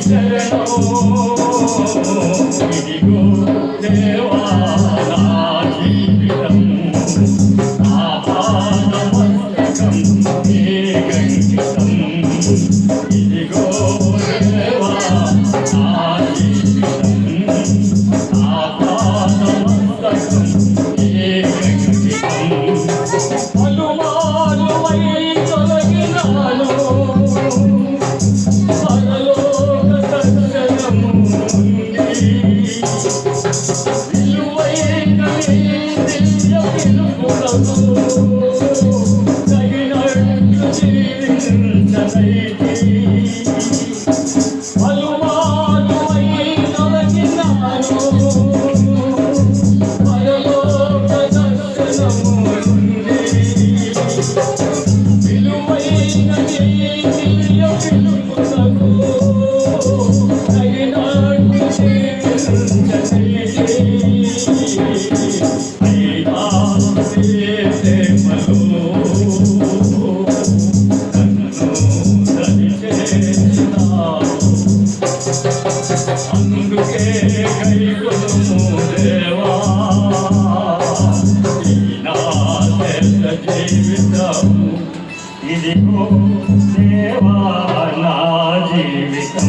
Thank you. ఇదిగో సేవా నా జీవితం.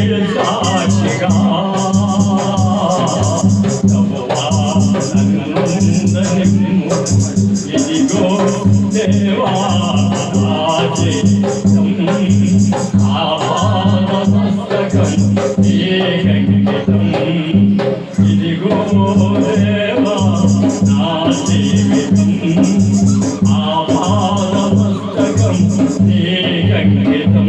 సాక్షిగా ఇదిగో దేవాజీ ఆపాదమస్తకం ఏ కంకితం ఇదిగో దేవా నా జీవితం ఆపాదమస్తకం ఏ కంకితం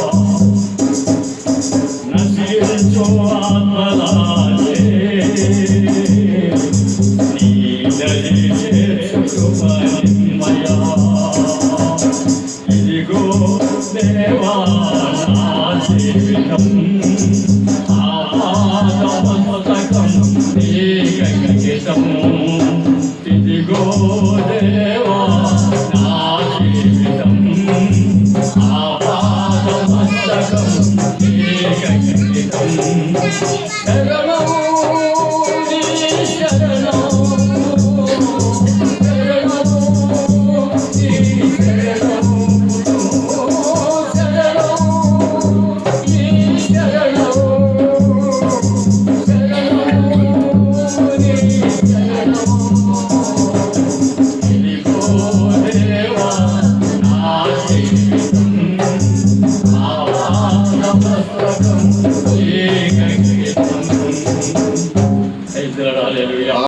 Derdim için